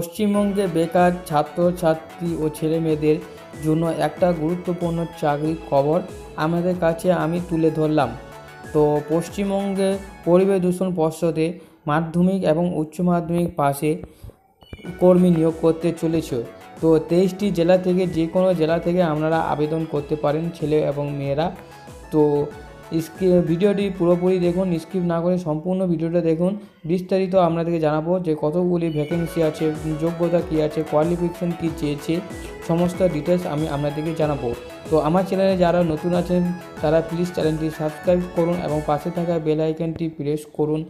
পশ্চিমবঙ্গে বেকার ছাত্রছাত্রী ও ছেলেমেয়েদের জন্য একটা গুরুত্বপূর্ণ চাকরির খবর আমাদের কাছে আমি তুলে ধরলাম। তো পশ্চিমবঙ্গে পরিবেশ দূষণ পর্ষদে মাধ্যমিক এবং উচ্চ মাধ্যমিক পাশে কর্মী নিয়োগ করতে চলেছে। তো তেইশটি জেলা থেকে যে কোনো জেলা থেকে আপনারা আবেদন করতে পারেন ছেলে এবং মেয়েরা। তো ভিডিওটি পুরোপুরি দেখুন, স্কিপ না করে সম্পূর্ণ ভিডিওটা দেখুন। বিস্তারিত আপনাদেরকে জানাব যে কতগুলি ভ্যাকেন্সি আছে, যোগ্যতা কী আছে কোয়ালিফিকেশন কী চেয়েছে, সমস্ত ডিটেলস আমি আপনাদেরকে জানাব। তো আমার চ্যানেলে যারা নতুন আছেন, তারা প্লিজ চ্যানেলটি সাবস্ক্রাইব করুন এবং পাশে থাকা বেল আইকনটি প্রেস করুন।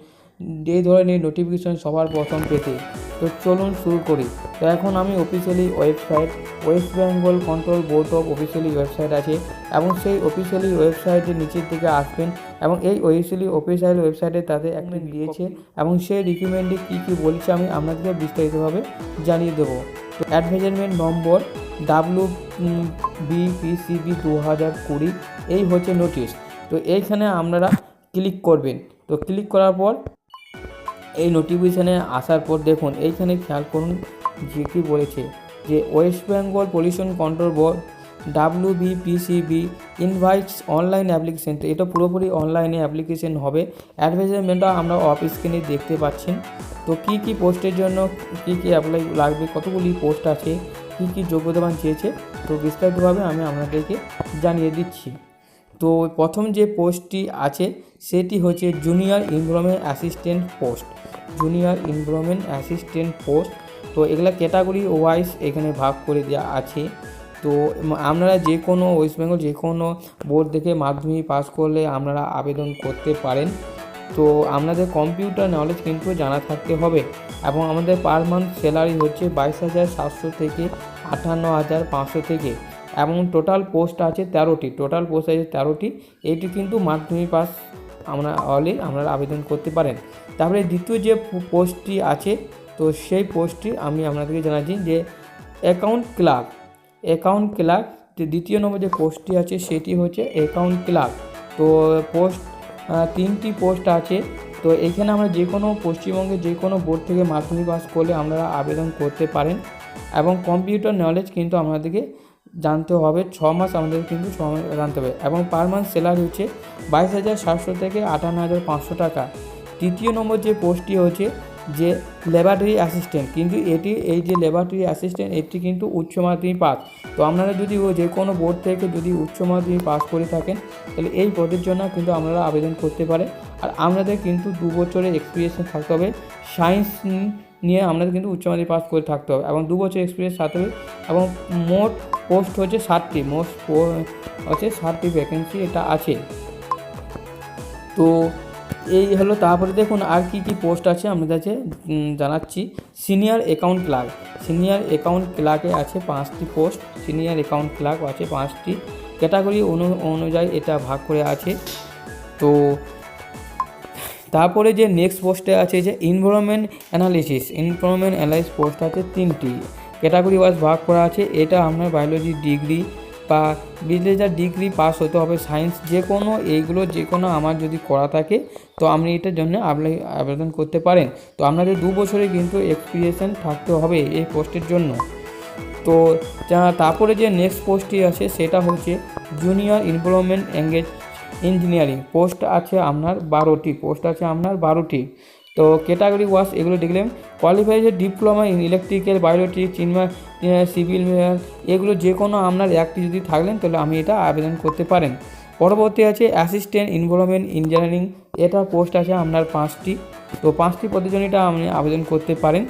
এই ধরনের নোটিফিকেশন সবার প্রথম পেতে। তো চলুন শুরু করি। তো এখন আমি officially website West Bengal control board of officially website আছে এবং সেই অফিসিয়ালি ওয়েবসাইটের নিচের দিকে আসবেন এবং এই অফিসিয়ালি অফিসিয়াল ওয়েবসাইটে তাদের একটা দিয়েছে এবং সেই রিকমেন্ডে কী কী বলছে আমি আপনাদেরকে বিস্তারিতভাবে জানিয়ে দেবো। তো অ্যাডভার্টাইজমেন্ট নম্বর ডাব্লু বিপিসিবি দু হাজার কুড়ি এই হচ্ছে নোটিশ তো এইখানে আপনারা ক্লিক করবেন। তো ক্লিক করার পর এই নোটিফিকেশানে আসার পর দেখুন, এইখানে খেয়াল করুন যে কী বলেছে, যে West Bengal pollution control board W BPCB invites online application তো এটা পুরোপুরি অনলাইনে অ্যাপ্লিকেশন হবে। অ্যাডভার্টাইজমেন্টটা আমরা অফ স্ক্রিনে দেখতে পাচ্ছেন। তো কী কী পোস্টের জন্য কী কী অ্যাপ্লাই লাগবে, কতগুলি পোস্ট আছে, কী কী যোগ্যতামান চেয়েছে, তো বিস্তারিতভাবে আমি আপনাদেরকে জানিয়ে দিচ্ছি। তো প্রথম যে পোস্টটি আছে, সেটি হচ্ছে junior employment assistant post junior employment assistant post তো এগুলা ক্যাটাগরি ওয়াইজ এখানে ভাগ করে দেওয়া আছে। তো আপনারা যে কোনো ওয়েস্ট বেঙ্গল যে কোনো বোর্ড থেকে মাধ্যমিক পাস করলে আপনারা আবেদন করতে পারেন। তো আপনাদের কম্পিউটার নলেজ কিন্তু জানা থাকতে হবে এবং আমাদের পার মান্থ স্যালারি হচ্ছে বাইশ হাজার সাতশো থেকে আটান্ন হাজার পাঁচশো থেকে। এবং টোটাল পোস্ট আছে তেরোটি। টোটাল পোস্ট আছে তেরোটি। এইটি কিন্তু মাধ্যমিক পাস আমরা হলে আপনারা আবেদন করতে পারেন। তারপরে দ্বিতীয় যে পোস্টটি আছে, তো সেই পোস্টটি আমি আপনাদেরকে জানাচ্ছি যে অ্যাকাউন্ট ক্লার্ক অ্যাকাউন্ট ক্লার্ক দ্বিতীয় নম্বর যে পোস্টটি আছে, সেটি হচ্ছে অ্যাকাউন্ট ক্লার্ক তো পোস্ট তিনটি পোস্ট আছে। তো এখানে আমরা যে কোনো পশ্চিমবঙ্গে যে কোনো বোর্ড থেকে মাধ্যমিক পাস করলে আপনারা আবেদন করতে পারেন। এবং কম্পিউটার নলেজ কিন্তু আপনাদেরকে জানতে হবে, ছ মাস আমাদের কিন্তু ছ মাস জানতে হবে। এবং পার মান্থ স্যালারি হচ্ছে বাইশ হাজার সাতশো থেকে আটান্ন হাজার পাঁচশো টাকা। তৃতীয় নম্বর যে পোস্টটি হচ্ছে যে ল্যাবরেটরি অ্যাসিস্ট্যান্ট কিন্তু এটি, এই যে ল্যাবরেটরি অ্যাসিস্ট্যান্ট এটি কিন্তু উচ্চ মাধ্যমিক পাস তো আপনারা যদি ও যে কোনো বোর্ড থেকে যদি উচ্চ মাধ্যমিক পাস করে থাকেন, তাহলে এই পদের জন্য কিন্তু আপনারা আবেদন করতে পারেন। আর আপনাদের কিন্তু দু বছরের এক্সপিরিয়েন্স থাকতে হবে। সায়েন্স নিয়ে আপনাদের কিন্তু উচ্চ মাধ্যমিক পাস করে থাকতে হবে এবং দু বছর এক্সপিরিয়েন্স থাকতে হবে। এবং মোট পোস্ট হচ্ছে ষাটটি মোস্ট হচ্ছে ষাটটি ভ্যাকেন্সি এটা আছে। তো এই হলো, তারপরে দেখুন আর কি কি পোস্ট আছে আপনাদের কাছে জানাচ্ছি। Senior account clerk senior account ক্লার্কে আছে পাঁচটি পোস্ট সিনিয়র অ্যাকাউন্ট ক্লার্ক আছে পাঁচটি। ক্যাটাগরি অনু, অনুযায়ী এটা ভাগ করে আছে। তো, তারপরে যে নেক্সট পোস্টে আছে যে environment analysis environment analysis post আছে তিনটি। ক্যাটাগরি ওয়াইজ ভাগ করা আছে, এটা আপনার বায়োলজি ডিগ্রি বা বিজনেসার ডিগ্রি পাস হতে হবে, সায়েন্স যে কোনো, এইগুলো যে কোনো আমার যদি করা থাকে, তো আপনি এটার জন্য অ্যাপ্লাই আবেদন করতে পারেন। তো আপনাদের দু বছরে কিন্তু এক্সপিরিয়েশন থাকতে হবে এই পোস্টের জন্য। তো তারপরে যে নেক্সট পোস্টটি আছে, সেটা হচ্ছে junior employment engage engineering post আছে আপনার বারোটি পোস্ট আছে আপনার বারোটি। তো ক্যাটাগরি ওয়াস এগুলো দেখলাম। কোয়ালিফাই যে ডিপ্লোমা ইন ইলেকট্রিক্যাল বায়োলজি চিনমা সিভিল এগুলো যে কোনো আপনার একটি যদি থাকলেন, তাহলে আমি এটা আবেদন করতে পারেন। পরবর্তী আছে অ্যাসিস্ট্যান্ট ইনভলভমেন্ট ইঞ্জিনিয়ারিং এটা পোস্ট আছে আপনার পাঁচটি। তো পাঁচটি পদের জন্য এটা আপনি আবেদন করতে পারেন।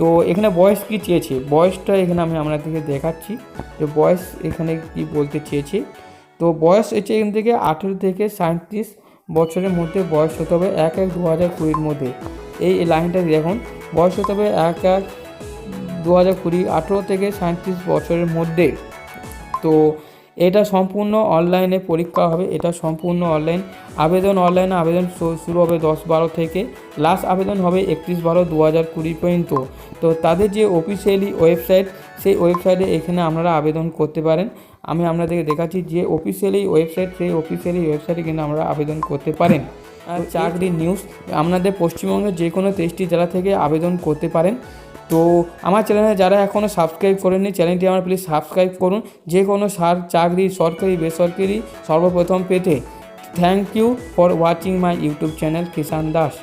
তো এখানে বয়স কি চেয়েছে? বয়সটা এখানে আমি আপনাদেরকে দেখাচ্ছি। যে বয়স এখানে কি বলতে চেয়েছে? তো বয়স হচ্ছে এখান থেকে আঠেরো থেকে সাঁত্রিশ বছরের মধ্যে বয়স হতে হবে এক এক দু হাজার কুড়ির মধ্যে। এই লাইনটা দেখুন, বয়স হতে হবে এক এক দু হাজার কুড়ি আঠেরো থেকে সাঁত্রিশ বছরের মধ্যে। তো এটা সম্পূর্ণ অনলাইনে পরীক্ষা হবে এটা সম্পূর্ণ অনলাইন। আবেদন অনলাইনে আবেদন শুরু হবে দশ বারো থেকে। লাস্ট আবেদন হবে একত্রিশ বারো দু হাজার কুড়ি পর্যন্ত। তো তাদের যে অফিসিয়ালি ওয়েবসাইট সেই ওয়েবসাইটে এখানে আপনারা আবেদন করতে পারেন। আমি আপনাদেরকে দেখাচ্ছি যে অফিসিয়ালি ওয়েবসাইট সেই অফিসিয়ালি ওয়েবসাইটে কিন্তু আমরা আবেদন করতে পারেন। আর চাকরি নিউজ আপনাদের পশ্চিমবঙ্গের যে কোনো তেইশটি জেলা থেকে আবেদন করতে পারেন। তো আমার চ্যানেলে যারা এখনও সাবস্ক্রাইব করেননি, চ্যানেলটি আমার প্লিজ সাবস্ক্রাইব করুন। যে কোনো সার, চাকরি, সরকারি, বেসরকারি, সর্বপ্রথম পেতে thank you for watching my YouTube channel Kishan Das